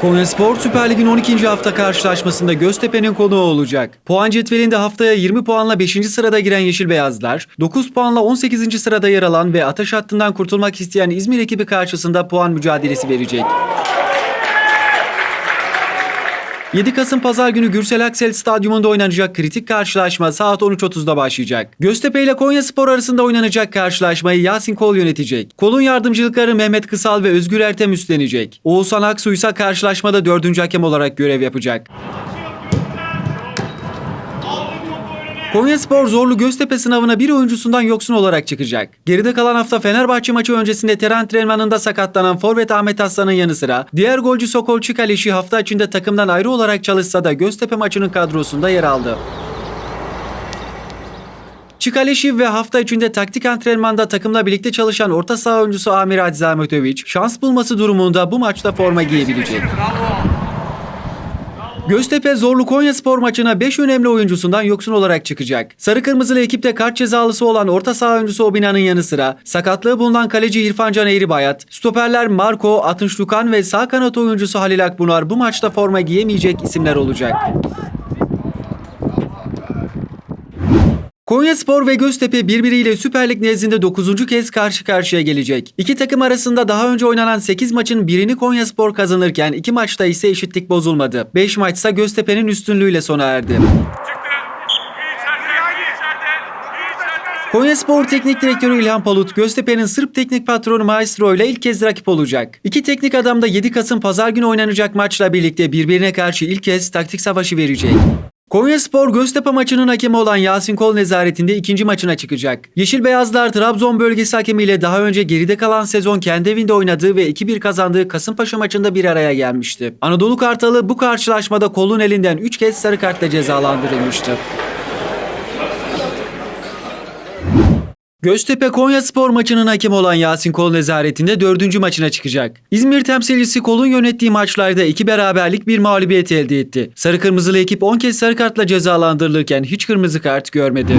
Konyaspor Süper Lig'in 12. hafta karşılaşmasında Göztepe'nin konuğu olacak. Puan cetvelinde haftaya 20 puanla 5. sırada giren Yeşil Beyazlar, 9 puanla 18. sırada yer alan ve ateş hattından kurtulmak isteyen İzmir ekibi karşısında puan mücadelesi verecek. 7 Kasım Pazar günü Gürsel Aksel Stadyumunda oynanacak kritik karşılaşma saat 13.30'da başlayacak. Göztepe ile Konya Spor arasında oynanacak karşılaşmayı Yasin Kol yönetecek. Kol'un yardımcılıkları Mehmet Kısal ve Özgür Ertem üstlenecek. Oğuzhan Aksu ise karşılaşmada dördüncü hakem olarak görev yapacak. Konyaspor zorlu Göztepe sınavına bir oyuncusundan yoksun olarak çıkacak. Geride kalan hafta Fenerbahçe maçı öncesinde ter antrenmanında sakatlanan forvet Ahmet Aslan'ın yanı sıra diğer golcü Sokol Çikaleşi hafta içinde takımdan ayrı olarak çalışsa da Göztepe maçının kadrosunda yer aldı. Çikaleşi ve hafta içinde taktik antrenmanda takımla birlikte çalışan orta saha oyuncusu Amir Adzametovic şans bulması durumunda bu maçta forma giyebilecek. Göztepe Zorlu Konya Spor maçına 5 önemli oyuncusundan yoksun olarak çıkacak. Sarı Kırmızılı ekipte kart cezalısı olan orta saha oyuncusu Obina'nın yanı sıra sakatlığı bulunan kaleci İrfan Can Eğribayat, stoperler Marco, Atınç Lukan ve sağ kanat oyuncusu Halil Akbunar bu maçta forma giyemeyecek isimler olacak. Konyaspor ve Göztepe birbiriyle Süper Lig nezdinde 9. kez karşı karşıya gelecek. İki takım arasında daha önce oynanan 8 maçın birini Konyaspor kazanırken iki maçta ise eşitlik bozulmadı. 5 maçsa Göztepe'nin üstünlüğüyle sona erdi. Konyaspor Teknik Direktörü İlhan Palut, Göztepe'nin Sırp teknik patronu Maestro ile ilk kez rakip olacak. İki teknik adam da 7 Kasım Pazar günü oynanacak maçla birlikte birbirine karşı ilk kez taktik savaşı verecek. Konyaspor Göztepe maçının hakemi olan Yasin Kol nezaretinde ikinci maçına çıkacak. Yeşil Beyazlar Trabzon bölgesi hakemiyle daha önce geride kalan sezon kendi evinde oynadığı ve 2-1 kazandığı Kasımpaşa maçında bir araya gelmişti. Anadolu Kartalı bu karşılaşmada kolun elinden 3 kez sarı kartla cezalandırılmıştı. Göztepe Konyaspor maçının hakemi olan Yasin Kol nezaretinde dördüncü maçına çıkacak. İzmir temsilcisi Kol'un yönettiği maçlarda iki beraberlik bir mağlubiyet elde etti. Sarı kırmızılı ekip 10 kez sarı kartla cezalandırılırken hiç kırmızı kart görmedi.